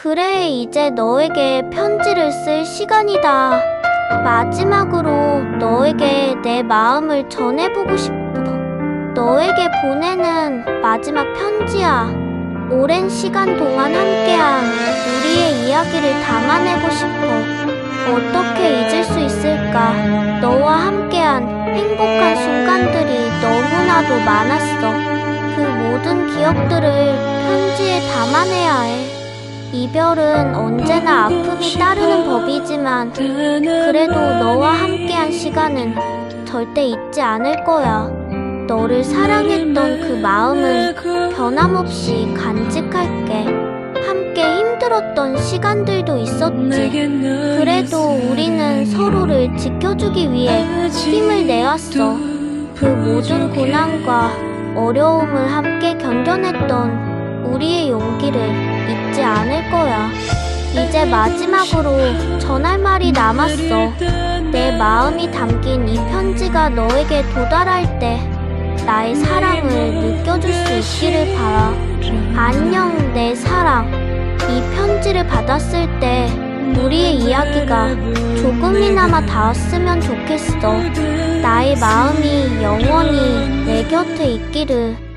그래, 이제 너에게 편지를 쓸 시간이다. 마지막으로 너에게 내 마음을 전해보고 싶어. 너에게 보내는 마지막 편지야. 오랜 시간 동안 함께한 우리의 이야기를 담아내고 싶어. 어떻게 잊을 수 있을까? 너와 함께한 행복한 순간들이 너무나도 많았어. 그 모든 기억들을 편지에 담아내야 해. 이별은 언제나 아픔이 따르는 법이지만 그래도 너와 함께한 시간은 절대 잊지 않을 거야. 너를 사랑했던 그 마음은 변함없이 간직할게. 함께 힘들었던 시간들도 있었지. 그래도 우리는 서로를 지켜주기 위해 힘을 내왔어. 그 모든 고난과 어려움을 함께 견뎌냈던 우리의 용기를 않을 거야. 이제 마지막으로 전할 말이 남았어. 내 마음이 담긴 이 편지가 너에게 도달할 때 나의 사랑을 느껴줄 수 있기를 바라. 안녕, 내 사랑. 이 편지를 받았을 때 우리의 이야기가 조금이나마 닿았으면 좋겠어. 나의 마음이 영원히 내 곁에 있기를